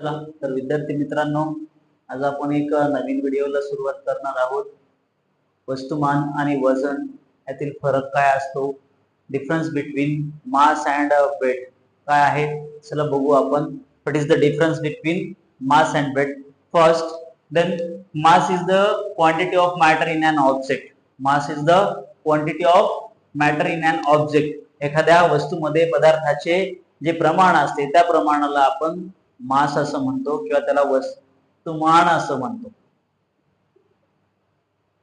चला तर विद्यार्थी मित्रांनो आज आपण एक नवीन व्हिडिओला सुरुवात करणार आहोत. वस्तुमान आणि वजन यातील फरक काय असतो? Difference between mass and weight काय आहे? चला बघू आपण. What is the difference between mass and weight first then mass is the quantity of matter in an object mass is the quantity of matter in an object एखाद्या वस्तूमध्ये पदार्थाचे जे प्रमाण असते त्या प्रमाणाला आपण मास असं म्हणतो किंवा त्याला वस्तुमान असं म्हणतो.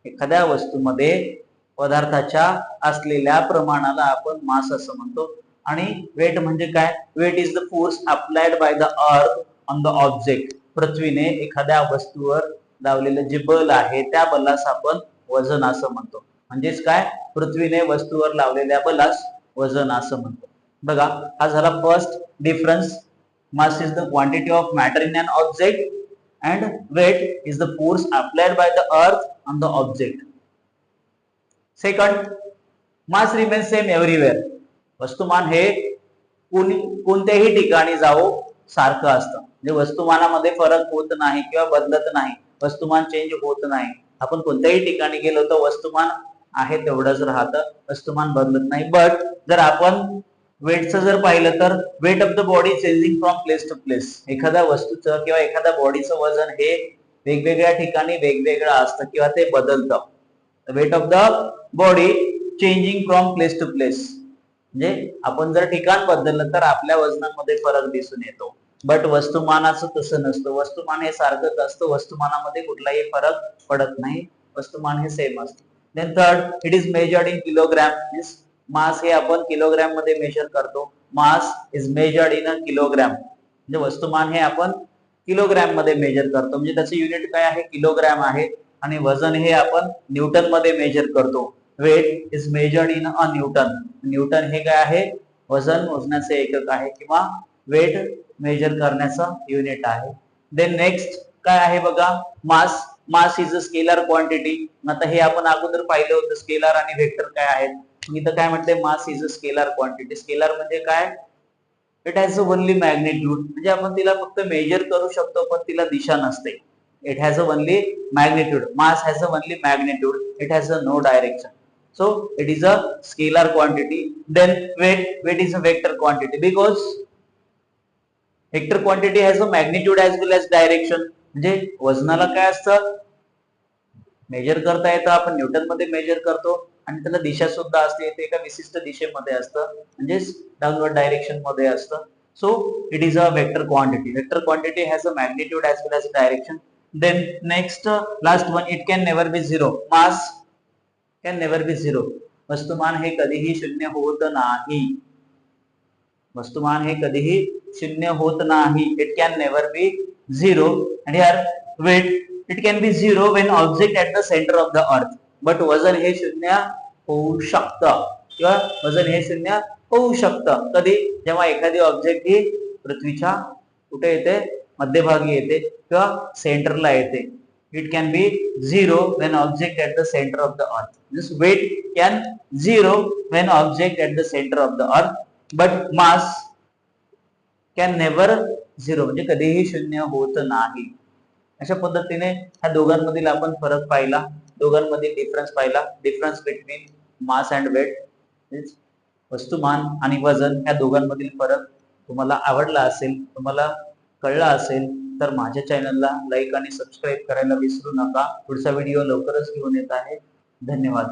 एखाद्या वस्तूमध्ये पदार्थाच्या असलेल्या प्रमाणाला आपण मास असं म्हणतो. आणि वेट म्हणजे काय? Weight is the force applied by the earth on the object पृथ्वीने एखाद्या वस्तूवर लावलेलं जे बल आहे त्या बलास आपण वजन असं म्हणतो. म्हणजेच काय? पृथ्वीने वस्तूवर लावलेल्या बलास वजन असं म्हणतो. बघा हा झाला first difference mass is the quantity of matter in an object and weight is the force applied by the earth on the object second mass remains same everywhere वस्तुमान हे कोणी कोणत्याही ठिकाणी जावो सारखं असतं म्हणजे वस्तुमानामध्ये फरक होत नाही किंवा बदलत नाही वस्तुमान चेंज होत नाही आपण कोणत्याही ठिकाणी गेलो तर वस्तुमान आहे तेवढंच राहतं वस्तुमान बदलत नाही बट जर आपण वेटचं जर पाहिलं तर weight of the body changing from place to place एखाद्या वस्तूचं किंवा एखाद्या बॉडीचं वजन हे वेगवेगळ्या ठिकाणी वेगवेगळं असतं किंवा ते बदलतं. Weight of the body changing from place to place म्हणजे आपण जर ठिकाण बदललं तर आपल्या वजनामध्ये फरक दिसून येतो. बट वस्तुमानाचं तसं नसतं. वस्तुमान हे सारखंच असतं. वस्तुमानामध्ये कुठलाही फरक पडत नाही. वस्तुमान हे सेम असतं. Then third it is measured in kilogram means mass हे आपण किलोग्रॅममध्ये मेजर करतो. Mass is measured in a kilogram म्हणजे वस्तुमान हे आपण किलोग्रॅममध्ये मेजर करतो. म्हणजे त्याचं युनिट काय आहे? किलोग्रॅम आहे. आणि वजन हे आपण न्यूटनमध्ये मेजर करतो. Weight is measured in a newton newton हे काय आहे? वजन मोजण्याचे एकक आहे किंवा वेट मेजर करण्याचा युनिट आहे. देन नेक्स्ट काय आहे बघा? Mass. Mass is a scalar quantity आता हे आपण अगोदर पाहिलं होतं स्केलर आणि व्हेक्टर काय आहेत? मी तर काय म्हटलंय mass is a scalar quantity scalar म्हणजे काय? It has a only magnitude म्हणजे आपण तिला फक्त मेजर करू शकतो पण तिला दिशा नसते. It has a only magnitude mass has a only magnitude it has a no direction so it is a scalar quantity then weight weight is a vector quantity because vector quantity has a magnitude as well as direction म्हणजे वजनाला काय असतं? Major करता येतं आपण न्यूटनमध्ये measure करतो आणि त्याला दिशा सुद्धा असते ते एका विशिष्ट दिशेमध्ये असतं म्हणजेच डाऊनवर्ड डायरेक्शनमध्ये असतं. So it is a vector quantity vector quantity has a magnitude as well as direction then next last one it can never be zero mass can never be zero वस्तुमान हे कधीही शून्य होत नाही. वस्तुमान हे कधीही शून्य होत नाही. It can never be zero and here weight it can be zero when object at the center of the earth but वजन हे शून्य होऊ शकतं किंवा वजन हे शून्य होऊ शकतं कधी जेव्हा एखादी ऑब्जेक्ट ही पृथ्वीच्या कुठे येते मध्यभागी येते किंवा सेंटरला येते it can be zero when object at the center of the earth this weight can zero when object at the center of the earth but mass can never zero म्हणजे कधीही शून्य होत नाही अशा पद्धतीने ह्या दोघांमधील आपण फरक पाहिला. दोघांमधील डिफरन्स पाहिला. Difference between mass and weight वस्तुमान आणि वजन ह्या दोघांमधील फरक तुम्हाला आवडला असेल तुम्हाला कळला असेल तर माझ्या चॅनलला लाईक आणि सबस्क्राईब करायला विसरू नका. पुढचा व्हिडिओ लवकरच घेऊन येत आहे. धन्यवाद.